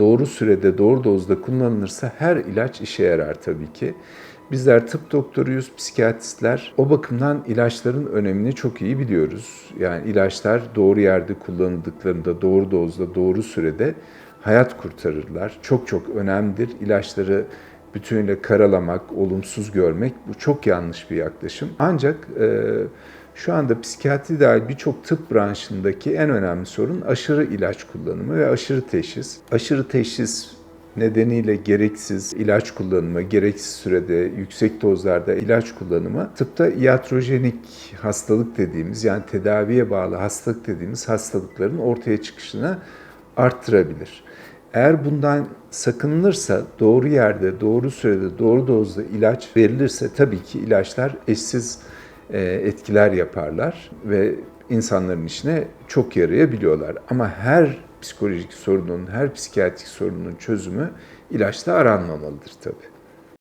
doğru sürede, doğru dozda kullanılırsa her ilaç işe yarar tabii ki. Bizler tıp doktoruyuz, psikiyatristler. O bakımdan ilaçların önemini çok iyi biliyoruz. Yani ilaçlar doğru yerde kullanıldıklarında, doğru dozda, doğru sürede hayat kurtarırlar. Çok çok önemlidir. İlaçları bütünüyle karalamak, olumsuz görmek bu çok yanlış bir yaklaşım. Ancak e, şu anda psikiyatri dahil birçok tıp branşındaki en önemli sorun aşırı ilaç kullanımı ve aşırı teşhis. Aşırı teşhis nedeniyle gereksiz ilaç kullanımı, gereksiz sürede yüksek dozlarda ilaç kullanımı tıpta iatrojenik hastalık dediğimiz yani tedaviye bağlı hastalık dediğimiz hastalıkların ortaya çıkışını arttırabilir. Eğer bundan sakınılırsa doğru yerde, doğru sürede, doğru dozda ilaç verilirse tabii ki ilaçlar eşsiz etkiler yaparlar ve insanların işine çok yarayabiliyorlar. Ama her psikolojik sorunun, her psikiyatrik sorunun çözümü ilaçla aranmamalıdır tabii.